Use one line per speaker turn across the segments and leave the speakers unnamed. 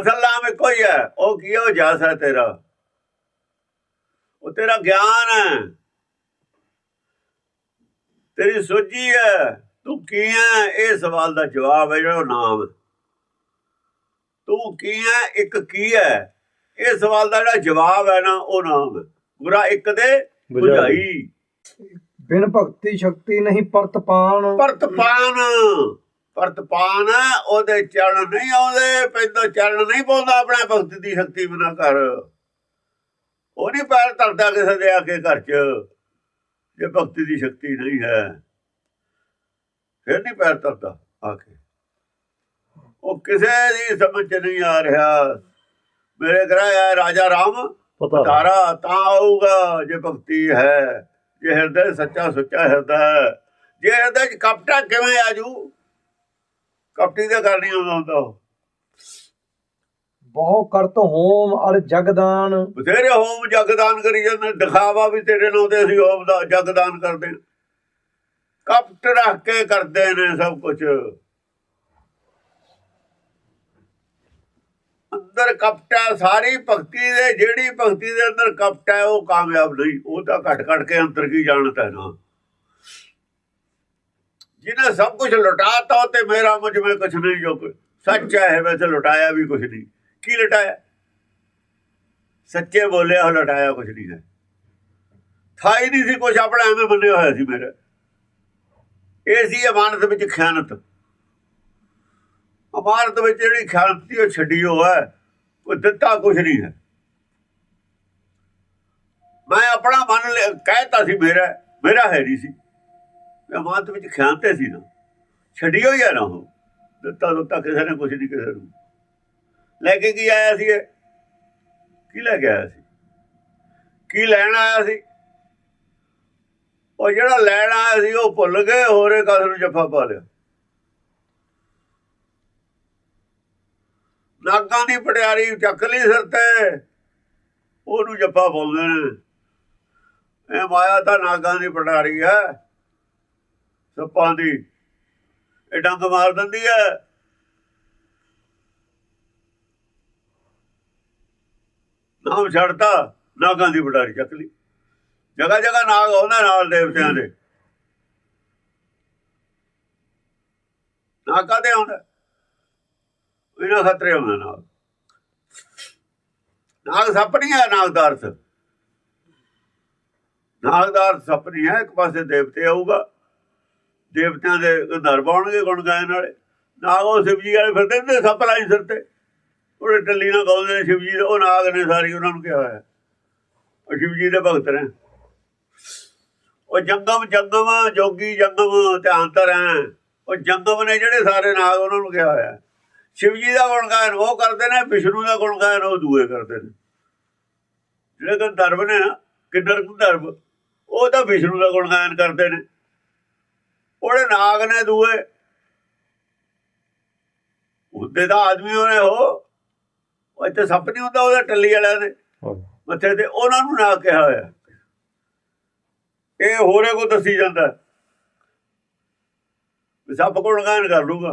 ਅਸਲ ਨਾਮ ਇੱਕੋ ਹੀ ਹੈ। ਉਹ ਕੀ ਹੈ? ਉਹ ਜਸ ਹੈ ਤੇਰਾ। ਉਹ ਤੇਰਾ ਗਿਆਨ ਹੈ। ਤੇਰੀ ਸੋਝੀ ਹੈ। ਤੂੰ ਕੀ ਹੈ? ਇਹ ਸਵਾਲ ਦਾ ਜਵਾਬ ਹੈ ਜਿਹੜਾ ਉਹ ਨਾਮ। ਤੂੰ ਕੀ ਹੈ? ਇੱਕ ਕੀ ਹੈ? ਇਹ ਸਵਾਲ ਦਾ ਜਿਹੜਾ ਜਵਾਬ ਹੈ ਨਾ ਉਹ ਨਾਮ ਗੁਰਾ ਇੱਕ ਦੇ ਬੁਝਾਈ।
ਬਿਨ ਭਗਤੀ ਸ਼ਕਤੀ ਨਹੀਂ ਪਰਤਪਾਨ
ਪਰਤਪਾਨ ਪਰਤਪਾਨ ਉਹਦੇ ਚਰਨ ਨਹੀਂ ਆਉਂਦੇ ਪੈਦਾ ਚਰਨ ਨਹੀਂ ਪਾਉਂਦਾ ਆਪਣੇ ਭਗਤ ਦੀ ਸ਼ਕਤੀ ਬਿਨਾ ਕਰ ਉਹ ਨਹੀਂ ਪੈਰ ਧਰਦਾ ਕਿਸੇ ਦੇ ਆ ਕੇ ਘਰ 'ਚ ਜੇ ਭਗਤੀ ਦੀ ਸ਼ਕਤੀ ਨਹੀਂ ਹੈ। ਫਿਰ ਨਹੀਂ ਪੈਰ ਧਰਦਾ ਆ ਕੇ ਉਹ ਕਿਸੇ ਦੀ ਸਮਝ 'ਚ ਨਹੀਂ ਆ ਰਿਹਾ। ਮੇਰੇ ਘਰ ਰਾਜਾ ਰਾਮ
ਪਤਾ
ਤਾਰਾ ਤਾਂ ਆਊਗਾ ਜੇ ਭਗਤੀ ਹੈ ਜੇ ਹਿਰਦੇ ਸੱਚਾ ਸੁੱਚਾ ਹਿਰਦਾ ਹੈ। ਜੇ ਹਿਰਦੇ ਚ ਕਪਟਾ ਕਿਵੇਂ ਆਜੂ ਕਪਟੀ ਦਾ ਕਰਨੀ ਆਉਂਦਾ ਹੁੰਦਾ ਉਹ।
ਬਹੁ ਕਰਤ ਹੋਮ ਅਰ ਜਗਦਾਨ।
ਬਥੇਰੇ ਹੋਮ ਜਗਦਾਨ ਕਰੀ ਜਾਂਦੇ ਦਿਖਾਵਾ ਵੀ ਤੇਰੇ ਨਾਲ ਤੇ ਅਸੀਂ ਹੋਮ ਦਾ ਜਗਦਾਨ ਕਰਦੇ। ਕਪਟ ਰੱਖ ਕੇ ਕਰਦੇ ਨੇ ਸਭ ਕੁਝ ਅੰਦਰ ਕਪਟ ਹੈ ਸਾਰੀ ਭਗਤੀ ਦੇ ਜਿਹੜੀ ਭਗਤੀ ਦੇ ਅੰਦਰ ਕਪਟ ਹੈ ਉਹ ਕਾਮਯਾਬ ਨਹੀਂ। ਉਹ ਤਾਂ ਘਟ ਘਟ ਕੇ ਅੰਦਰ ਕੀ ਜਾਣਦਾ ਹੈ ਨਾ। ਜਿਹਨੇ ਸਭ ਕੁਝ ਲੁਟਾਤਾ, ਤੇ ਮੇਰਾ ਮੁਝ में ਕੁਛ ਨਹੀਂ, ਜੋ ਸੱਚ ਹੈ ਵੈਸੇ ਲੁਟਾਇਆ ਵੀ ਕੁਛ ਨਹੀਂ। ਕੀ ਲੁਟਾਇਆ? ਸੱਚੇ ਬੋਲਿਆ, ਉਹ ਲਟਾਇਆ ਕੁਛ ਨਹੀਂ ਹੈ। ਥਾ ਹੀ ਨਹੀਂ ਸੀ ਕੁਛ, ਆਪਣਾ ਐਵੇਂ ਬੰਨਿਆ ਹੋਇਆ ਸੀ ਮੇਰੇ। ਇਹ ਸੀ ਅਮਾਨਤ ਵਿੱਚ ਖਿਆਨਤ। ਅਮਾਨਤ ਵਿੱਚ ਜਿਹੜੀ ਖਿਆਨਤ ਸੀ, ਉਹ ਛੱਡੀ ਹੋ। ਹੈ ਦਿੱਤਾ ਕੁਛ ਨਹੀਂ ਹੈ। ਮੈਂ ਆਪਣਾ ਮਨ ਲਿਆ- ਕਹਿਤਾ ਸੀ ਮੇਰਾ ਮੇਰਾ ਹੈ ਨਹੀਂ ਸੀ। ਅਮਾਨਤ ਵਿੱਚ ਖਿਆਨਤੇ ਸੀ ਨਾ। ਛੱਡੀ ਹੋਈ ਆ ਨਾ ਉਹ। ਦਿੱਤਾ ਦਿੱਤਾ ਕਿਸੇ ਨੇ, ਕੁਛ ਨਹੀਂ ਕਿਸੇ ਨੂੰ। ਲੈ ਕੇ ਕੀ ਆਇਆ ਸੀ ਇਹ? ਕੀ ਲੈ ਕੇ ਆਇਆ ਸੀ? ਕੀ ਲੈਣ ਆਇਆ ਸੀ? ਉਹ ਜਿਹੜਾ ਲੈਣ ਆਇਆ ਸੀ, ਉਹ ਭੁੱਲ ਗਏ, ਹੋਰੇ ਕਸ ਨੂੰ ਜੱਫਾ ਪਾ ਲਿਆ। ਨਾਗਾਂ ਦੀ ਪਟਿਆਰੀ ਚੱਕ ਲਈ ਸਿਰ ਤੇ। ਉਹਨੂੰ ਜੱਫਾ ਬੋਲਦੇ ਨੇ। ਇਹ ਮਾਇਆ ਤਾਂ ਨਾਗਾਂ ਦੀ ਪਟਾਰੀ ਹੈ। ਸੱਪਾਂ ਦੀ। ਇਹ ਡੰਗ ਮਾਰ ਦਿੰਦੀ ਹੈ ਨਾਮ ਛੱਡਤਾ, ਨਾਗਾਂ ਦੀ ਪਟਾਰੀ ਚੱਕ ਲਈ। ਜਗਾ ਜਗਾ ਨਾਗ ਆਉਂਦਾ ਨਾਲ ਦੇਵਤਿਆਂ ਦੇ। ਨਾਗਾ ਦੇ ਆਉਂਦਾ? ਇਹਨਾਂ ਖਤਰੇ ਆਉਂਦਾ ਨਾਲ ਨਾਗ ਸੱਪ ਨਹੀਂ ਹੈ ਨਾਗ ਦਾ ਅਰਥ ਸੱਪ ਨਹੀਂ ਹੈ ਇੱਕ ਪਾਸੇ ਦੇਵਤੇ ਆਊਗਾ। ਦੇਵਤਿਆਂ ਦੇ ਗੰਧਰਵ ਆਉਣਗੇ ਗੁਣ ਗਾਇਨ ਵਾਲੇ। ਨਾਗ ਉਹ ਸ਼ਿਵਜੀ ਵਾਲੇ ਫਿਰਦੇ ਨੇ, ਸੱਪ ਲਾਈ ਸਿਰ ਤੇ। ਉਹਦੇ ਟੱਲੀ ਨਾਲ ਗਾਉਂਦੇ ਨੇ ਸ਼ਿਵ ਜੀ ਦੇ, ਉਹ ਨਾਗ ਨੇ ਸਾਰੀ ਉਹਨਾਂ ਨੂੰ ਕਿਹਾ ਹੋਇਆ। ਉਹ ਸ਼ਿਵ ਜੀ ਦੇ ਭਗਤ ਨੇ। ਉਹ ਜੰਗਮ ਜੰਗਮ, ਜੋਗੀ ਜੰਗਮ, ਧਿਆਨ ਧਰ ਹੈ ਉਹ ਜੰਗਮ ਨੇ ਜਿਹੜੇ ਸਾਰੇ ਨਾਗ ਉਹਨਾਂ ਨੂੰ ਕਿਹਾ ਹੋਇਆ। ਸ਼ਿਵਜੀ ਦਾ ਗੁਣਗਾਨ ਉਹ ਕਰਦੇ ਨੇ, ਵਿਸ਼ਨੂੰ ਦਾ ਗੁਣਗਾਨ ਉਹ ਦੂਏ ਕਰਦੇ ਨੇ। ਜਿਹੜੇ ਗੰਧਰਵ ਨੇ ਨਾ, ਕਿੰਨਰ ਗੰਧਰਵ ਉਹ ਤਾਂ ਵਿਸ਼ਨੂੰ ਦਾ ਗੁਣਗਾਨ ਕਰਦੇ ਨੇ। ਉਹਦੇ ਨਾਗ ਨੇ ਦੂਏ। ਉਹਦੇ ਦਾ ਆਦਮੀ ਉਹਨੇ ਉਹ। ਉਹ ਇੱਥੇ ਸੱਪ ਨਹੀਂ ਹੁੰਦਾ ਉਹਦਾ ਟੱਲੀ ਵਾਲਿਆਂ ਦੇ। ਮੱਥੇ ਤੇ ਉਹਨਾਂ ਨੂੰ ਨਾ ਕਿਹਾ ਹੋਇਆ। ਇਹ ਹੋਰੇ ਕੋ ਦੱਸੀ ਜਾਂਦਾ। ਵੀ ਸੱਪ ਗੁਣਗਾਨ ਕਰ ਲੂਗਾ?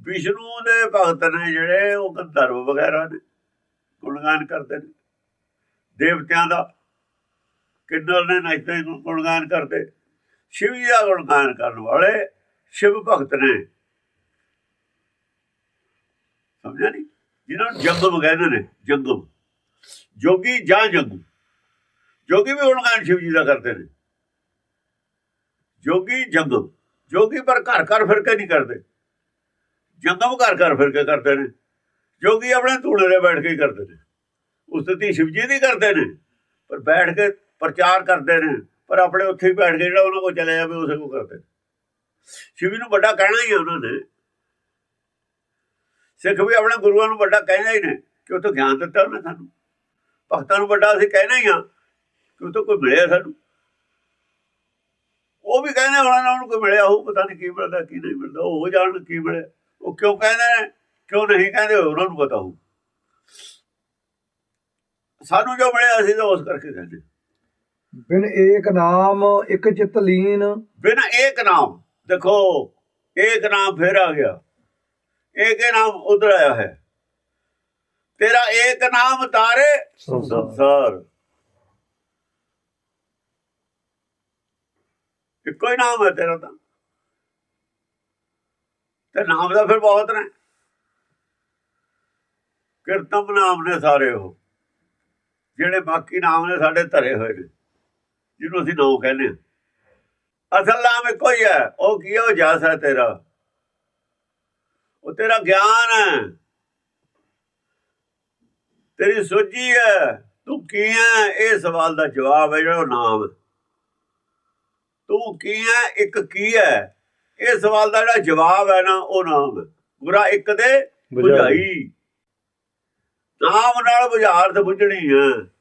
ਵਿਸ਼ਨੂੰ ਦੇ ਭਗਤ ਨੇ ਜਿਹੜੇ ਉਹ ਗੰਧਰਵ ਵਗੈਰਾ ਨੇ ਗੁਣਗਾਨ ਕਰਦੇ ਨੇ। ਦੇਵਤਿਆਂ ਦਾ। ਕਿੰਨਰ ਨੇ ਨੱਚਦੇ ਗੁਣਗਾਨ ਕਰਦੇ। ਸ਼ਿਵ ਜੀ ਦਾ ਗੁਣਗਾਨ ਕਰਨ ਵਾਲੇ ਸ਼ਿਵ ਭਗਤ ਨੇ। ਸਮਝਿਆ ਨਹੀਂ? ਜਿਹਨਾਂ ਨੂੰ ਜੰਗਮ ਕਹਿੰਦੇ ਨੇ, ਜੰਗਮ। ਜੋਗੀ ਜਾਂ ਜੰਗਮ ਜੋਗੀ ਵੀ ਗੁਣਗਾਨ ਸ਼ਿਵ ਜੀ ਦਾ ਕਰਦੇ ਨੇ। ਜੋਗੀ, ਜੰਗਮ। ਜੋਗੀ ਪਰ ਘਰ ਘਰ ਫਿਰ ਕੇ ਨਹੀਂ ਕਰਦੇ। ਜੰਗਮ ਘਰ ਘਰ ਫਿਰ ਕੇ ਕਰਦੇ ਨੇ। ਜੋਗੀ ਆਪਣੇ ਧੂੜੇ ਤੇ ਬੈਠ ਕੇ ਕਰਦੇ ਨੇ। ਉਸਤਤੀ ਸ਼ਿਵ ਜੀ ਦੀ ਕਰਦੇ ਨੇ। ਪਰ ਬੈਠ ਕੇ ਪ੍ਰਚਾਰ ਕਰਦੇ ਨੇ। ਪਰ ਆਪਣੇ ਉੱਥੇ ਹੀ ਬੈਠ ਕੇ ਜਿਹੜਾ ਉਹਨਾਂ ਕੋਲ ਚਲੇ ਜਾਵੇ ਉਸੇ ਕੋ ਕਰਦੇ ਸ਼ਿਵ ਨੂੰ ਵੱਡਾ ਕਹਿਣਾ ਹੀ ਆ ਉਹਨਾਂ ਨੇ। ਸਿੱਖ ਵੀ ਆਪਣੇ ਗੁਰੂਆਂ ਨੂੰ ਵੱਡਾ ਕਹਿੰਦੇ ਹੀ ਨੇ ਕਿ ਉਹ ਤੋਂ ਗਿਆਨ ਦਿੱਤਾ ਉਹਨੇ ਸਾਨੂੰ। ਭਗਤਾਂ ਨੂੰ ਵੱਡਾ ਅਸੀਂ ਕਹਿਣਾ ਹੀ ਆ ਕਿ ਉਹ ਤੋਂ ਕੋਈ ਮਿਲਿਆ ਸਾਨੂੰ। ਉਹ ਵੀ ਕਹਿੰਦੇ ਹੋਣਾ ਨਾ ਉਹਨੂੰ ਕੋਈ ਮਿਲਿਆ ਉਹ ਪਤਾ ਨਹੀਂ ਕੀ ਮਿਲਦਾ, ਕੀ ਨਹੀਂ ਮਿਲਦਾ, ਉਹ ਜਾਣ ਕੀ ਮਿਲਿਆ। ਉਹ ਕਿਉਂ ਕਹਿੰਦੇ ਨੇ, ਕਿਉਂ ਨਹੀਂ ਕਹਿੰਦੇ, ਉਹਨਾਂ ਨੂੰ ਪਤਾ ਹੋ ਸਾਨੂੰ ਜੋ ਮਿਲਿਆ ਅਸੀਂ ਤਾਂ ਉਸ ਕਰਕੇ ਕਹਿੰਦੇ
ਬਿਨ ਏਕ ਨਾਮ ਇੱਕ ਚਿਤ ਲੀਨ।
ਬਿਨ ਏਕ ਨਾਮ ਦੇਖੋ ਏਕ ਨਾਮ ਫੇਰ ਆ ਗਿਆ। ਏਕ ਨਾਮ ਉਧਰ ਆਇਆ ਹੈ। ਤੇਰਾ ਏਕ ਨਾਮ ਤਾਰੇ ਸੰਸਾਰ। ਇੱਕੋ ਹੀ ਨਾਮ ਹੈ ਤੇਰਾ ਤਾਂ। ਤੇ ਨਾਮ ਦਾ ਫਿਰ ਬਹੁਤ ਨੇ। ਕਿਰਤਮ ਨਾਮ ਨੇ ਸਾਰੇ ਉਹ ਜਿਹੜੇ ਬਾਕੀ ਨਾਮ ਨੇ ਸਾਡੇ ਧਰੇ ਹੋਏ ਨੇ। ਜਿਹਨੂੰ ਅਸੀਂ ਨਾਮ ਕਹਿੰਦੇ ਅਸਲ ਨਾਮ ਇੱਕੋ ਹੀ ਹੈ। ਉਹ ਕੀ ਹੈ? ਉਹ ਜਸ ਹੈ ਤੇਰਾ। ਉਹ ਤੇਰਾ ਗਿਆਨ ਹੈ। ਤੇਰੀ ਸੋਝੀ ਹੈ। ਤੂੰ ਕੀ ਹੈ? ਇਹ ਸਵਾਲ ਦਾ ਜਵਾਬ ਹੈ ਜਿਹੜਾ ਨਾਮ। ਤੂੰ ਕੀ ਹੈ? ਇੱਕ ਕੀ ਹੈ? ਇਹ ਸਵਾਲ ਦਾ ਜਿਹੜਾ ਜਵਾਬ ਹੈ ਨਾ ਉਹ ਨਾਮ ਗੁਰਾ ਇੱਕ ਦੇ ਬੁਝਾਈ। ਨਾਮ ਨਾਲ ਬੁਝਾਰਤ ਬੁਝਣੀ ਹੈ।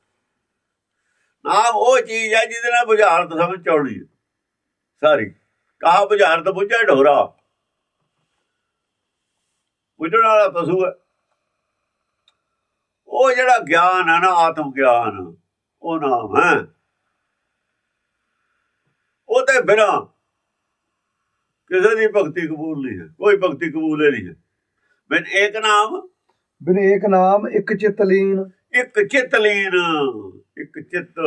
ਨਾਮ ਉਹ ਚੀਜ਼ ਹੈ ਜਿਹਦੇ ਨਾਲ ਬੁਝਾਰਤ ਸਮਝ ਚ ਆਉਣੀ ਹੈ। ਸਾਰੀ। ਕਹਾ ਬੁਝਾਰਤ ਬੁਝੇ ਢੋਰਾ ਬੁਝਣ ਵਾਲਾ ਪਸ਼ੂ ਹੈ। ਉਹ ਜਿਹੜਾ ਗਿਆਨ ਹੈ ਨਾ ਆਤਮ ਗਿਆਨ ਉਹ ਨਾਮ ਹੈ। ਉਹ ਤੇ ਬਿਨਾ ਕਿਸੇ ਦੀ ਭਗਤੀ ਕਬੂਲ ਨਹੀਂ ਹੈ। ਕੋਈ ਭਗਤੀ ਕਬੂਲ ਨਹੀਂ ਹੈ। ਮੈਂ ਇੱਕ ਨਾਮ।
ਬਿਨ ਏਕ ਨਾਮ ਇੱਕ ਚਿਤ ਲੀਨ।
ਇੱਕ ਚਿਤ ਲੀਨ। ਇੱਕ ਚਿੱਤ।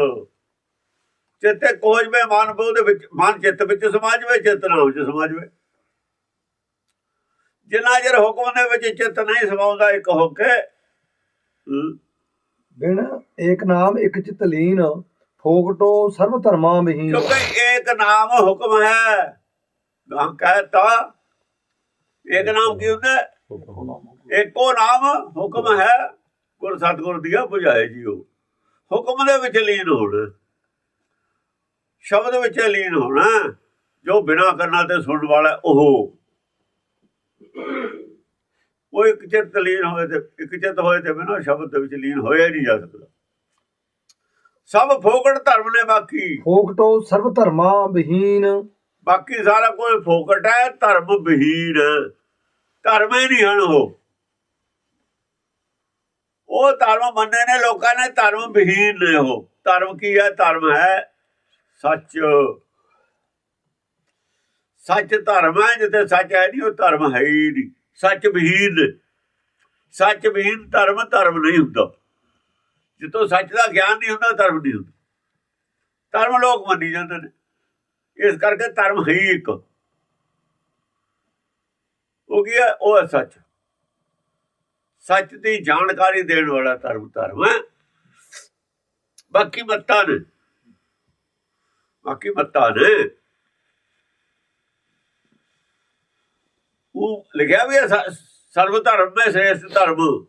ਚਿੱਤੇ ਕੋਜ ਮੇ ਮਨ ਬੋ ਦੇ ਵਿੱਚ ਮਨ ਚਿੱਤ ਵਿੱਚ ਸਮਾਜ ਵਿੱਚ ਚਿੱਤ ਨਾਮ ਚ ਸਮਾਜ ਵਿੱਚ। ਜਿੰਨਾ ਚਿਰ ਹੁਕਮ ਦੇ ਵਿੱਚ ਚਿੱਤ ਨਹੀਂ ਸਮਾਉਂਦਾ ਇੱਕ ਹੋ। ਕੇ
ਬਿਨ ਏਕ ਨਾਮ ਇੱਕ ਚਿਤ ਲੀਨ ਫੋਕਟੋ ਸਰਬ ਧਰਮਾਂ ਵਿਹੀਨ
ਕਿਉਂਕਿ ਇੱਕ ਨਾਮ ਹੁਕਮ ਹੈ। ਗਾਂ ਕਹਤਾ ਇੱਕ ਨਾਮ ਕੀ ਹੁੰਦਾ? ਇੱਕੋ ਨਾਮ ਹੁਕਮ ਹੈ। ਗੁਰ ਸਤਗੁਰ ਦੀਆ ਬੁਝਾਏ ਜੀਓ। ਹੁਕਮ ਦੇ ਵਿੱਚ ਲੀਨ ਹੋਣਾ। ਸ਼ਬਦ ਵਿੱਚ ਲੀਨ ਹੋਣਾ। ਜੋ ਬਿਨਾ ਕਰਨਾ ਤੇ ਸੁਣਨ ਵਾਲਾ ਉਹ। ਉਹ ਇੱਕ ਚਿੱਤ ਲੀਨ ਹੋਏ ਤੇ ਇੱਕ ਚਿੱਤ ਹੋਏ ਤੇ ਬਿਨਾ ਸ਼ਬਦ ਦੇ ਵਿੱਚ ਲੀਨ ਹੋਇਆ ਨਹੀਂ ਜਾ ਸਕਦਾ। ਸਭ ਫੋਕਟ ਧਰਮ ਨੇ ਬਾਕੀ।
ਫੋਕਟੋ ਸਰਬ ਧਰਮਾਂ ਵਿਹੀਨ।
ਬਾਕੀ ਸਾਰਾ ਕੁਝ ਫੋਕਟ ਹੈ ਧਰਮ ਵਿਹੀਨ। ਹੈ। ਧਰਮ ਹੀ ਨਹੀਂ ਹਨ ਉਹ। ਉਹ ਧਰਮ ਮੰਨੇ ਨੇ, ਲੋਕਾਂ ਨੇ ਧਰਮ ਵਿਹੀਨ ਨੇ ਉਹ। ਧਰਮ ਕੀ ਹੈ? ਧਰਮ ਹੈ ਸੱਚ। ਸੱਚ ਧਰਮ ਹੈ, ਜਿੱਥੇ ਸੱਚ ਹੈ ਨਹੀਂ, ਉਹ ਧਰਮ ਹੈ ਹੀ ਨਹੀਂ। ਸੱਚ ਵਿਹੀਨ। ਸੱਚ ਵਿਹੀਨ ਧਰਮ ਧਰਮ ਨਹੀਂ ਹੁੰਦਾ। ਜਿੱਥੋਂ ਸੱਚ ਦਾ ਗਿਆਨ ਨਹੀਂ ਹੁੰਦਾ, ਧਰਮ ਨਹੀਂ ਹੁੰਦਾ। ਧਰਮ ਲੋਕ ਮੰਨੀ ਜਾਂਦੇ ਨੇ। ਇਸ ਕਰਕੇ ਧਰਮ ਹੈ ਹੀ ਇੱਕ। ਉਹ ਕੀ ਹੈ? ਉਹ ਹੈ ਸੱਚ। ਸੱਚ ਦੀ ਜਾਣਕਾਰੀ ਦੇਣ ਵਾਲਾ ਧਰਮ ਧਰਮ ਹੈ। ਬਾਕੀ ਮੱਤਾਂ ਨੇ। ਬਾਕੀ ਮਤਾਂ ਨੇ। ਉਹ ਲਿਖਿਆ ਵੀ ਸਰਵ ਧਰਮ ਮੈਂ ਸ੍ਰੇਸ਼ਟ ਧਰਮ।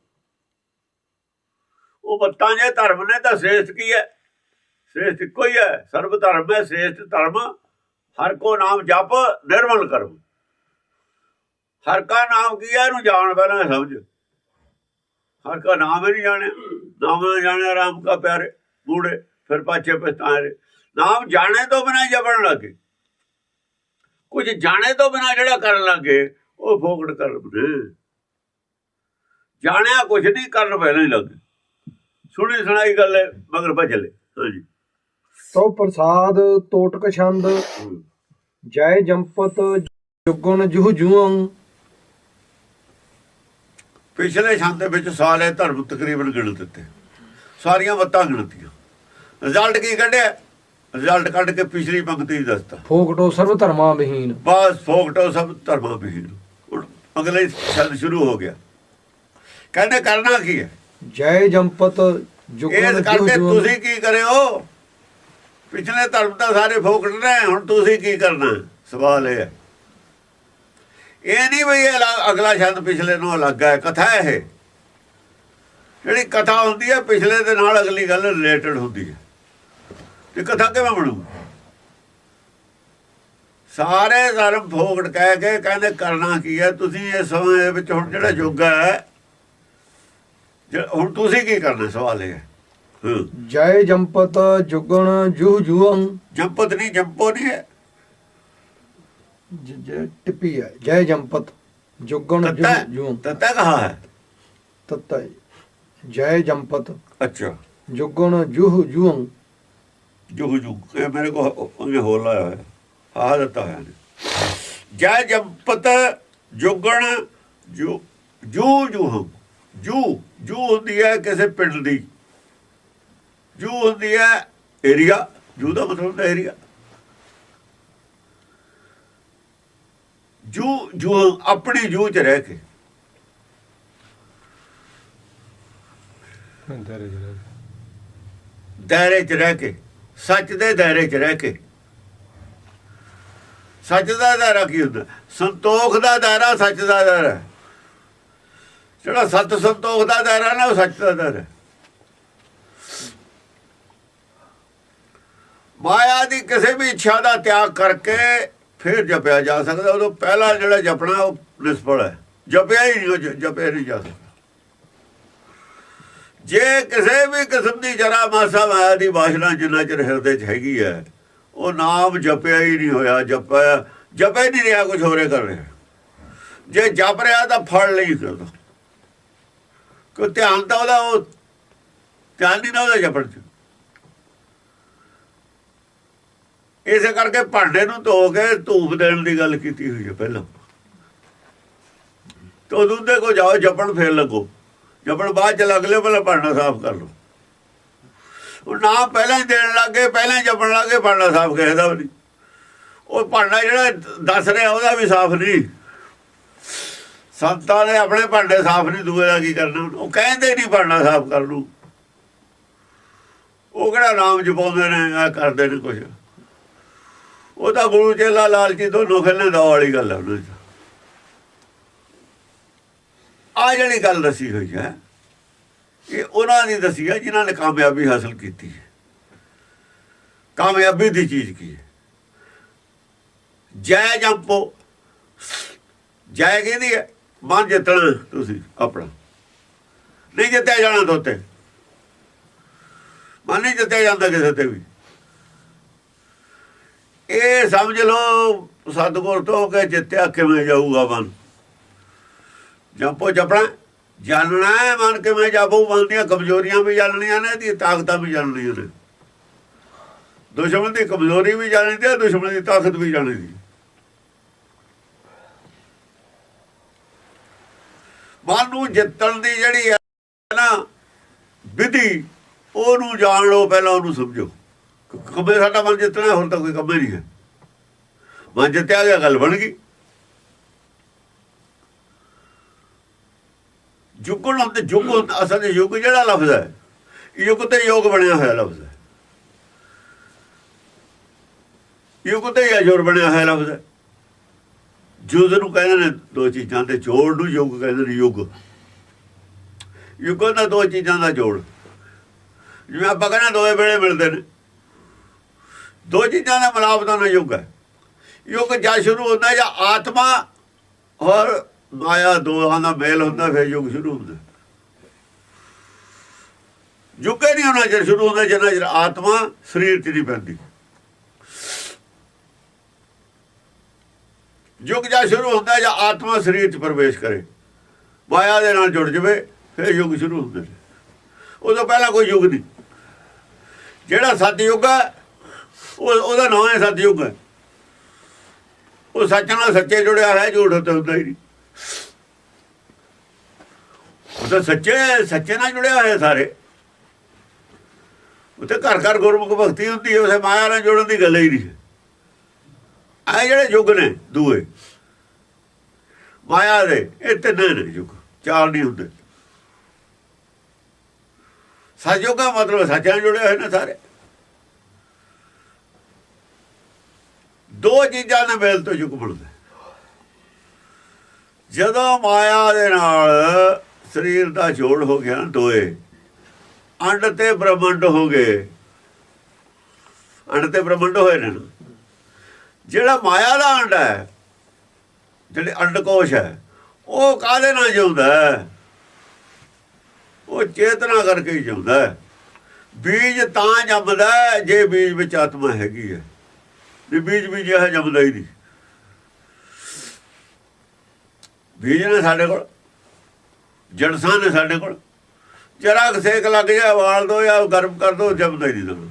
ਉਹ ਮਤਾਂ ਜੇ ਧਰਮ ਨੇ ਤਾਂ ਸ੍ਰੇਸ਼ਟ ਕੀ ਹੈ? ਸ੍ਰੇਸ਼ਟ ਇੱਕੋ ਹੀ ਹੈ। ਸਰਵ ਧਰਮ ਹੈ, ਸ੍ਰੇਸ਼ਟ ਧਰਮ। ਹਰ ਕੋ ਨਾਮ ਜਪ, ਨਿਰਮਲ ਕਰਮ। ਹਰ ਕਾ ਨਾਮ ਕੀ ਹੈ? ਇਹਨੂੰ ਜਾਣ ਪਹਿਲਾਂ ਸਮਝ। ਹਰ ਕਾ ਨਾਮ ਹੀ ਨਹੀਂ ਜਾਣਿਆ। ਨਾਮ ਨਾ ਜਾਣਿਆ ਰਾਮ ਕਾ ਪਿਆਰੇ ਬੂੜੇ ਫਿਰ ਪਾਛੇ ਪਛਤਾਰੇ ਨਾਮ ਜਾਣੇ ਤੋਂ ਬਿਨਾਂ ਜਪਣ ਲੱਗੇ। ਕੁਝ ਜਾਣੇ ਤੋਂ ਬਿਨਾਂ ਜਿਹੜਾ ਕਰਨ ਲੱਗੇ ਉਹ ਫੋਕਟ ਕਰਮ ਨੇ। ਜਾਣਿਆ ਕੁਝ ਨਹੀਂ ਕਰਨ ਪਹਿਲਾਂ ਹੀ ਲੱਗੇ। ਸੁਣੀ ਸੁਣਾਈ ਗੱਲ ਹੈ ਮਗਰ ਭਜਲੇ ਹਾਂਜੀ।
ਤੋ ਪ੍ਰਸਾਦ ਤੋਟਕ ਛੰਦ ਜੈ ਜੰਪਤ ਜੁਗਣ ਜੁਹ ਜੂੰ
ਪਿਛਲੇ ਛੰਦ ਦੇ ਵਿੱਚ ਸਾਰੇ ਧਰਮ ਤਕਰੀਬਨ ਗਿਣ ਦਿੱਤੇ। ਸਾਰੀਆਂ ਮੱਤਾਂ ਗਿਣਤੀਆਂ। ਰਿਜ਼ਲਟ ਕੀ ਕੱਢਿਆ? ਰਿਜ਼ਲਟ ਕੱਢ ਕੇ ਪਿਛਲੀ ਪੰਕਤੀ ਹੀ ਦੱਸਤਾ।
ਫੋਕਟੋ ਸਰਬ ਧਰਮਾਂ ਵਿਹੀਨ
ਬਸ ਫੋਕਟੋ ਸਭ ਧਰਮਾਂ ਵਿਹੀਨ ਅਗਲੇ ਛੰਦ ਸ਼ੁਰੂ ਹੋ ਗਿਆ। ਕਹਿੰਦੇ ਕਰਨਾ ਕੀ ਹੈ?
ਜੈ ਜੰਪਤ ਜੁਹ
ਕਰਕੇ ਤੁਸੀਂ ਕੀ ਕਰਿਓ? ਪਿਛਲੇ ਧਰਮ ਤਾਂ ਸਾਰੇ ਫੋਕਟ ਨੇ ਹੁਣ ਤੁਸੀਂ ਕੀ ਕਰਨਾ? ਸਵਾਲ ਇਹ ਹੈ। ਇਹ ਨਹੀਂ ਵੀ ਇਹ ਅਗਲਾ ਛੰਦ ਪਿਛਲੇ ਨੂੰ ਅਲੱਗ ਹੈ ਕਥਾ ਇਹ। ਜਿਹੜੀ ਕਥਾ ਹੁੰਦੀ ਹੈ ਪਿਛਲੇ ਦੇ ਨਾਲ ਅਗਲੀ ਗੱਲ ਰਿਲੇਟਡ ਹੁੰਦੀ ਹੈ। ਤੇ ਕਥਾ ਕਿਵੇਂ ਬਣੂ ਸਾਰੇ ਧਰਮ ਫੋਕਟ ਕਹਿ ਕੇ ਕਹਿੰਦੇ ਕਰਨਾ ਕੀ ਹੈ? ਤੁਸੀਂ ਇਸ ਸਮੇਂ ਵਿੱਚ ਹੁਣ ਜਿਹੜਾ ਯੁੱਗ ਹੈ ਜੇ- ਹੁਣ ਤੁਸੀਂ ਕੀ ਕਰਨਾ ਸਵਾਲ ਇਹ
ਜੈ ਜੰਪਤ ਜੁਗਣ ਜੁਹ ਜੂੰ
ਜੰਪਤ ਨਹੀਂ ਜੰਪੋ ਨਹੀਂ ਹੈ।
ਹੈ। ਜੈ ਜੰਪਤ ਜੁਗਣ
ਤੱਤਾ
ਜੁਹ ਜੂੰ
ਤੱਤਾ ਕਹਾ ਹੈ?
ਤਤ ਜੈ ਜੰਪਤ
ਅੱਛਾ।
ਜੁਗਣ ਜੁਹ ਜੂੰ।
ਜੁਗ ਜੁਗ ਇਹ ਮੇਰੇ ਕੋ ਉਹਨੇ ਲਾਇਆ ਹੋਇਆ ਆਹ ਦਿੱਤਾ ਨੇ। ਜੈ ਜੰਪਤ ਜੁਗਣ ਜੂ ਜੂ ਜੂ ਜੂ ਜੂ ਹੁੰਦੀ ਹੈ ਕਿਸੇ ਪਿੰਡ ਦੀ। ਜੂ ਹੁੰਦੀ ਹੈ ਏਰੀਆ ਜੂ ਦਾ ਮਤਲਬ ਹੁੰਦਾ ਏਰੀਆ ਜੂ ਜੂ ਆਪਣੀ ਜੂ ਚ ਰਹਿ ਕੇ।
ਦਾਇਰੇ ਚ ਰਹਿ
ਕੇ। ਸੱਚ ਦੇ ਦਾਇਰੇ 'ਚ ਰਹਿ ਕੇ। ਸੱਚ ਦਾ ਦਾਇਰਾ ਕੀ ਹੁੰਦਾ? ਸੰਤੋਖ ਦਾ ਦਾਇਰਾ ਸੱਚ ਦਾ ਦਾਇਰਾ। ਜਿਹੜਾ ਸਤ ਸੰਤੋਖ ਦਾ ਦਾਇਰਾ ਨਾ ਉਹ ਸੱਚ ਦਾ ਦਾਇਰਾ। ਮਾਇਆ ਦੀ ਕਿਸੇ ਵੀ ਇੱਛਾ ਦਾ ਤਿਆਗ ਕਰਕੇ ਫਿਰ ਜਪਿਆ ਜਾ ਸਕਦਾ, ਉਦੋਂ ਪਹਿਲਾਂ ਜਿਹੜਾ ਜਪਣਾ ਉਹ ਨਿਸਫਲ ਹੈ। ਜਪਿਆ ਹੀ ਨਹੀਂ, ਉਹ ਜਪਿਆ ਨਹੀਂ ਜਾ ਸਕਦਾ। ਜੇ ਕਿਸੇ ਵੀ ਕਿਸਮ ਦੀ ਜਰਾ ਮਾਸਾ ਮਾਇਆ ਦੀ ਵਾਸ਼ਨਾ ਜਿੰਨਾ ਚਿਰ ਹਿਰਦੇ 'ਚ ਹੈਗੀ ਹੈ, ਉਹ ਨਾਮ ਜਪਿਆ ਹੀ ਨਹੀਂ ਹੋਇਆ, ਜਪਿਆ ਜਪਿਆ ਹੀ ਨਹੀਂ ਰਿਹਾ ਕੁਝ ਹੋਰੇ ਕਰ ਰਿਹਾ। ਜੇ ਜਪ ਰਿਹਾ ਤਾਂ ਫਲ ਨਹੀਂ ਕਰਦਾ ਕੋ ਧਿਆਨ ਤਾਂ ਉਹਦਾ, ਉਹ ਧਿਆਨ ਨਹੀਂ ਨਾ ਉਹਦਾ ਜਪਣ 'ਚ। ਇਸੇ ਕਰਕੇ ਭਾਂਡੇ ਨੂੰ ਧੋ ਕੇ ਧੂਪ ਦੇਣ ਦੀ ਗੱਲ ਕੀਤੀ ਹੋਈ ਹੈ ਪਹਿਲਾਂ। ਤੋ ਦੁੱਧੇ ਕੋ ਜਾਓ, ਜਪਣ ਫੇਰ ਲੱਗੋ। ਜਪਣ ਬਾਅਦ ਚ ਲੱਗ ਲਿਓ, ਪਹਿਲਾਂ ਭਾਂਡਾ ਸਾਫ਼ ਕਰ ਲਓ। ਉਹ ਨਾ ਪਹਿਲਾਂ ਹੀ ਦੇਣ ਲੱਗੇ ਪਹਿਲਾਂ ਹੀ ਜਪਣ ਲੱਗੇ ਭਾਂਡਾ ਸਾਫ਼ ਕਹਿੰਦਾ ਵੀ ਨਹੀਂ। ਉਹ ਭਾਂਡਾ ਜਿਹੜਾ ਦੱਸ ਰਿਹਾ ਉਹਦਾ ਵੀ ਸਾਫ਼ ਨਹੀਂ। ਸੰਤਾਂ ਨੇ ਆਪਣੇ ਭਾਂਡੇ ਸਾਫ਼ ਨਹੀਂ, ਦੂਏ ਦਾ ਕੀ ਕਰਨਾ? ਉਹ ਕਹਿੰਦੇ ਨਹੀਂ ਭਾਂਡਾ ਸਾਫ਼ ਕਰ ਲੂ ਉਹ ਕਿਹੜਾ ਨਾਮ ਜਪਾਉਂਦੇ ਨੇ ਆ ਕਰਦੇ ਨੇ ਕੁਝ ਉਹ ਤਾਂ ਗੁਰੂ ਚੇਲਾ ਲਾਲਚੀ ਦੋਨੋਂ ਖੇਲੇ ਦਾ ਵਾਲੀ ਗੱਲ ਹੈ ਉਹਨਾਂ ਦੀ। ਆ ਜਿਹੜੀ ਗੱਲ ਦੱਸੀ ਹੋਈ ਹੈ, ਇਹ ਉਹਨਾਂ ਦੀ ਦੱਸੀ ਹੈ ਜਿਨ੍ਹਾਂ ਨੇ ਕਾਮਯਾਬੀ ਹਾਸਲ ਕੀਤੀ ਹੈ। ਕਾਮਯਾਬੀ ਦੀ ਚੀਜ਼ ਕੀ ਹੈ? ਜੈ ਜੰਪੋ ਜੈ ਕਹਿੰਦੀ ਹੈ ਮਨ ਜਿੱਤਣਾ ਤੁਸੀਂ ਆਪਣਾ। ਨਹੀਂ ਜਿੱਤਿਆ ਜਾਣਾ ਤੋਤੇ ਮਨ ਨਹੀਂ ਜਿੱਤਿਆ ਜਾਂਦਾ ਕਿਸੇ ਤੇ ਵੀ। ਇਹ ਸਮਝ ਲਓ, ਸਤਿਗੁਰ ਤੋਂ ਕਿ ਜਿੱਤਿਆ ਕਿਵੇਂ ਜਾਊਗਾ ਮਨ? ਜਪੋ ਜਪਣਾ, ਜਾਣਨਾ ਹੈ ਮਨ ਕਿਵੇਂ ਜਾਪੂ? ਮਨ ਦੀਆਂ ਕਮਜ਼ੋਰੀਆਂ ਵੀ ਜਾਣਨੀਆਂ ਨੇ, ਇਹਦੀ ਤਾਕਤਾਂ ਵੀ ਜਾਣਨੀਆਂ ਨੇ। ਦੁਸ਼ਮਣ ਦੀ ਕਮਜ਼ੋਰੀ ਵੀ ਜਾਣਨੀ ਤੇ ਦੁਸ਼ਮਣ ਦੀ ਤਾਕਤ ਵੀ ਜਾਣਨੀ ਦੀ ਮਨ ਨੂੰ ਜਿੱਤਣ ਦੀ ਜਿਹੜੀ ਹੈ ਨਾ ਵਿਧੀ, ਉਹਨੂੰ ਜਾਣ ਲਓ, ਪਹਿਲਾਂ ਉਹਨੂੰ ਸਮਝੋ। ਕੰਮੇ ਸਾਡਾ ਮਨ ਜਿੱਤਣਾ, ਹੁਣ ਤਾਂ ਕੋਈ ਕੰਮ ਹੀ ਨਹੀਂ ਹੈ। ਮਨ ਜਿੱਤਿਆ ਗਿਆ, ਗੱਲ ਬਣ ਗਈ। ਜੁਗਣ ਹੁੰਦੇ ਜੁਗ ਹੁੰਦਾ- ਅਸਲ ਵਿੱਚ ਯੁੱਗ ਜਿਹੜਾ ਲਫ਼ਜ਼ ਹੈ, ਯੁੱਗ ਤੇ ਯੋਗ ਬਣਿਆ ਹੋਇਆ ਲਫ਼ਜ਼ ਹੈ। ਯੁੱਗ ਤੇ ਅਜੁਰ ਬਣਿਆ ਹੋਇਆ ਲਫ਼ਜ਼ ਹੈ। ਜੁਜ਼ ਨੂੰ ਕਹਿੰਦੇ ਨੇ ਦੋ ਚੀਜ਼ਾਂ ਤੇ ਜੋੜ ਨੂੰ ਯੁੱਗ ਕਹਿੰਦੇ ਨੇ, ਯੁੱਗ। ਯੁੱਗ ਦਾ ਦੋ ਚੀਜ਼ਾਂ ਦਾ ਜੋੜ। ਜਿਵੇਂ ਆਪਾਂ ਕਹਿੰਦੇ ਦੋਵੇਂ ਵੇਲੇ ਮਿਲਦੇ ਨੇ। ਦੋ ਚੀਜ਼ਾਂ ਦਾ ਮਿਲਾਪ ਦਾ ਨਾ ਯੁੱਗ ਹੈ। ਯੁੱਗ ਜਾਂ ਸ਼ੁਰੂ ਹੁੰਦਾ ਜਾਂ ਆਤਮਾ ਔਰ ਮਾਇਆ ਦੋਹਾਂ ਦਾ ਮੇਲ ਹੁੰਦਾ, ਫਿਰ ਯੁੱਗ ਸ਼ੁਰੂ ਹੁੰਦਾ। ਯੁੱਗ ਨਹੀਂ ਹੋਣਾ ਜਦ ਸ਼ੁਰੂ ਹੁੰਦਾ, ਜਿੰਨਾ ਚਿਰ ਆਤਮਾ ਸਰੀਰ 'ਚ ਨਹੀਂ ਪੈਂਦੀ। ਯੁੱਗ ਜਾਂ ਸ਼ੁਰੂ ਹੁੰਦਾ ਜਾਂ ਆਤਮਾ ਸਰੀਰ 'ਚ ਪ੍ਰਵੇਸ਼ ਕਰੇ, ਮਾਇਆ ਦੇ ਨਾਲ ਜੁੜ ਜਵੇ, ਫਿਰ ਯੁੱਗ ਸ਼ੁਰੂ ਹੁੰਦਾ ਹੈ ਉਦੋਂ ਪਹਿਲਾਂ ਕੋਈ ਯੁੱਗ ਨਹੀਂ। ਜਿਹੜਾ ਸਤਯੁੱਗ ਹੈ ਉਹ ਉਹਦਾ ਨਾਮ ਹੈ ਸਤਿਯੁਗ ਹੈ ਉਹ ਸੱਚ ਨਾਲ ਸੱਚੇ ਜੁੜਿਆ ਹੈ ਝੂਠ ਉੱਤੇ ਹੁੰਦਾ ਹੀ ਨਹੀਂ। ਉਹ ਤਾਂ ਸੱਚੇ ਸੱਚੇ ਨਾਲ ਜੁੜਿਆ ਹੋਇਆ ਸਾਰੇ। ਉੱਥੇ ਘਰ ਘਰ ਗੁਰਮੁਖ ਭਗਤੀ ਹੁੰਦੀ ਹੈ, ਉਸੇ ਮਾਇਆ ਨਾਲ ਜੁੜਨ ਦੀ ਗੱਲ ਹੀ ਨਹੀਂ। ਆ ਜਿਹੜੇ ਯੁੱਗ ਨੇ ਦੂਏ, ਮਾਇਆ ਦੇ, ਇਹ ਤਿੰਨ ਨੇ ਯੁੱਗ ਚਾਰ ਨਹੀਂ ਹੁੰਦੇ। ਸਤਿਯੁਗ ਦਾ ਮਤਲਬ ਸੱਚ ਨਾਲ ਜੁੜੇ ਹੋਏ ਨੇ ਸਾਰੇ। ਦੋ ਚੀਜ਼ਾਂ ਦੇ ਮੇਲ ਤੋਂ ਯੁੱਗ ਬਣਦਾ। ਜਦੋਂ ਮਾਇਆ ਦੇ ਨਾਲ ਸਰੀਰ ਦਾ ਜੋੜ ਹੋ ਗਿਆ ਨਾ ਦੋਏ, ਅੰਡ ਤੇ ਬ੍ਰਹਮੰਡ ਹੋ ਗਏ। ਅੰਡ ਤੇ ਬ੍ਰਹਮੰਡ ਹੋਏ ਨੇ ਜਿਹੜਾ ਮਾਇਆ ਦਾ ਅੰਡ ਹੈ, ਜਿਹੜੇ ਅੰਡਕੋਸ਼ ਹੈ, ਉਹ ਕਾਹਦੇ ਨਾਲ ਜਿਉਂਦਾ ਉਹ ਚੇਤਨਾ ਕਰਕੇ ਹੀ ਜਿਉਂਦਾ ਬੀਜ ਤਾਂ ਜੰਮਦਾ ਜੇ ਬੀਜ ਵਿੱਚ ਆਤਮਾ ਹੈਗੀ ਹੈ। ਜੇ ਬੀਜ ਵੀ ਜਿਹਾ ਜੰਮਦਾ ਹੀ ਨਹੀਂ। ਬੀਜ ਨੇ ਸਾਡੇ ਕੋਲ, ਜੜਸਾਂ ਨੇ ਸਾਡੇ ਕੋਲ। ਜਰਾ ਕੁ ਸੇਕ ਲੱਗ ਜਾ ਵਾਲ ਦੋ ਜਾਂ ਗਰਮ ਕਰ ਦੋ, ਜੰਮਦਾ ਹੀ ਨਹੀਂ ਦਮ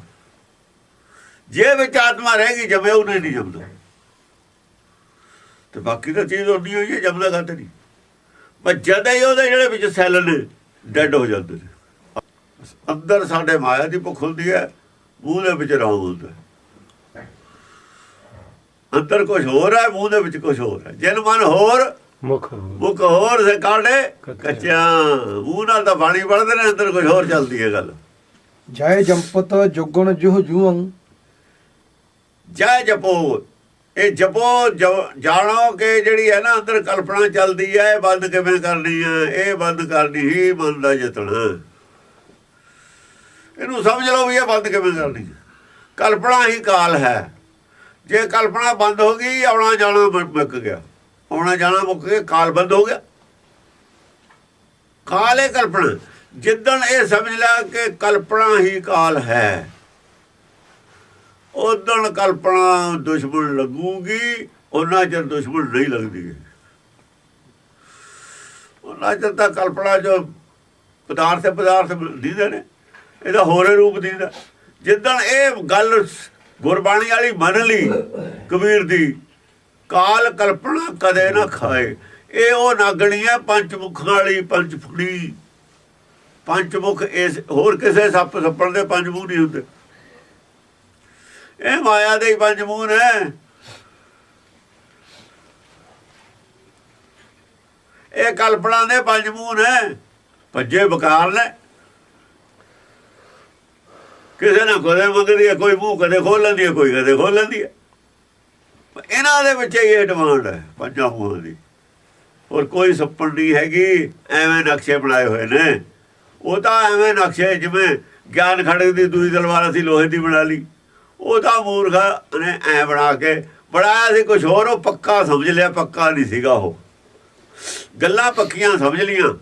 ਜੇ ਵਿੱਚ ਆਤਮਾ ਰਹੇਗੀ ਜਮੇ ਉਹ ਨਹੀਂ ਜੰਮਦਾ। ਤੇ ਬਾਕੀ ਤਾਂ ਚੀਜ਼ ਹੁੰਦੀ ਹੋਈ ਹੈ, ਜੰਮਦਾ ਖਾਤੇ ਨਹੀਂ। ਪਰ ਜਦ ਹੀ ਉਹਦੇ ਜਿਹੜੇ ਵਿੱਚ ਸੈੱਲ ਨੇ, ਡੈਡ ਹੋ ਜਾਂਦੇ ਨੇ। ਅੰਦਰ ਸਾਡੇ ਮਾਇਆ ਦੀ ਭੁੱਖ ਹੁੰਦੀ ਹੈ, ਮੂੰਹ ਦੇ ਵਿੱਚ ਰਾਮ ਹੁੰਦਾ ਅੰਦਰ ਕੁਝ ਹੋਰ ਹੈ ਮੂੰਹ ਦੇ ਵਿੱਚ ਕੁਝ ਹੋਰ ਹੈ। ਜਿਨ ਮਨ ਹੋਰ
ਮੁਖ
ਮੁਖ ਹੋਰ ਸੇ ਕਾਢੇ
ਕੱਚਾ।
ਮੂੰਹ ਨਾਲ ਤਾਂ ਬਾਣੀ ਪੜਦੇ ਨੇ ਅੰਦਰ ਕੁਝ ਹੋਰ ਚੱਲਦੀ ਹੈ ਗੱਲ।
ਜੈ ਜੰਪਤ ਜੁਗਣ ਜੁਹ ਜੂੰ।
ਜੈ ਜਪੋ। ਇਹ ਜਪੋ ਜਾਣੋ ਕਿ ਜਿਹੜੀ ਹੈ ਨਾ ਅੰਦਰ ਕਲਪਨਾ ਚੱਲਦੀ ਹੈ ਇਹ ਬੰਦ ਕਿਵੇਂ ਕਰਨੀ ਹੈ? ਇਹ ਬੰਦ ਕਰਨੀ ਹੀ ਮਨ ਦਾ ਯਤਨ ਹੈ। ਇਹਨੂੰ ਸਮਝ ਲਓ ਵੀ ਇਹ ਬੰਦ ਕਿਵੇਂ ਕਰਨੀ ਹੈ। ਕਲਪਨਾ ਹੀ ਕਾਲ ਹੈ। ਜੇ ਕਲਪਨਾ ਬੰਦ ਹੋ ਗਈ, ਆਉਣਾ ਜਾਣਾ ਮੁੱਕ ਗਿਆ। ਆਉਣਾ ਜਾਣਾ ਮੁੱਕ ਗਿਆ, ਕਾਲ ਬੰਦ ਹੋ ਗਿਆ। ਕਾਲ ਹੈ ਕਲਪਨਾ। ਜਿੱਦਣ ਇਹ ਸਮਝ ਲਿਆ ਕਿ ਕਲਪਨਾ ਹੀ ਕਾਲ ਹੈ, ਉਦੋਂ ਕਲਪਨਾ ਦੁਸ਼ਮਣ ਲੱਗੂਗੀ ਉਹਨਾਂ ਚਿਰ ਦੁਸ਼ਮਣ ਨਹੀਂ ਲੱਗਦੀ ਉਹਨਾਂ ਚਿਰ ਤਾਂ ਕਲਪਨਾ ਜੋ ਪਦਾਰਥ ਪਦਾਰਥ ਦੀਦੇ ਨੇ, ਇਹਦਾ ਹੋਰੇ ਰੂਪ ਦੀਦਾ। ਜਿੱਦਣ ਇਹ ਗੱਲ ਗੁਰਬਾਣੀ ਵਾਲੀ ਮੰਨ ਲਈ ਕਬੀਰ ਦੀ। ਕਾਲ ਕਲਪਨਾ ਕਦੇ ਨਾ ਖਾਏ। ਇਹ ਉਹ ਨਾਗਣੀ ਹੈ ਪੰਜ ਮੁਖਾਂ ਵਾਲੀ ਪੰਜ ਫੁੜੀ ਪੰਜ ਮੁਖ ਇਸ ਹੋਰ ਕਿਸੇ ਸੱਪ ਸੱਪਣ ਦੇ ਪੰਜ ਮੂੰਹ ਨਹੀਂ ਹੁੰਦੇ। ਇਹ ਮਾਇਆ ਦੇ ਪੰਜ ਮੂੰਹ ਨੇ। ਇਹ ਕਲਪਨਾ ਦੇ ਪੰਜ ਮੂੰਹ ਨੇ। ਭੱਜੇ ਬਕਾਰ ਨੇ। ਕਿਸੇ ਨਾ ਕਦੇ ਮੰਗਦੀ ਹੈ, ਕੋਈ ਮੂੰਹ ਕਦੇ ਖੋਲ ਲੈਂਦੀ ਹੈ, ਕੋਈ ਕਦੇ ਖੋਲ ਲੈਂਦੀ ਹੈ ਇਹਨਾਂ ਦੇ ਵਿੱਚ ਹੀ ਇਹ ਡਿਮਾਂਡ ਹੈ, ਪੰਜਾਂ ਮੂੰਹਾਂ ਦੀ। ਔਰ ਕੋਈ ਸੱਪਣ ਨਹੀਂ ਹੈਗੀ, ਐਵੇਂ ਨਕਸ਼ੇ ਬਣਾਏ ਹੋਏ ਨੇ। ਉਹ ਤਾਂ ਐਵੇਂ ਨਕਸ਼ੇ ਜਿਵੇਂ ਗਿਆਨ ਖੜਕ ਦੀ ਦੂਜੀ ਤਲਵਾਰ ਅਸੀਂ ਲੋਹੇ ਦੀ ਬਣਾ ਲਈ। ਉਹ ਤਾਂ ਮੂਰਖਾ ਨੇ ਐ ਬਣਾ ਕੇ ਬਣਾਇਆ ਸੀ ਕੁਝ ਹੋਰ, ਉਹ ਪੱਕਾ ਸਮਝ ਲਿਆ, ਪੱਕਾ ਨਹੀਂ ਸੀਗਾ ਉਹ। ਗੱਲਾਂ ਪੱਕੀਆਂ ਸਮਝ ਲੀਆਂ।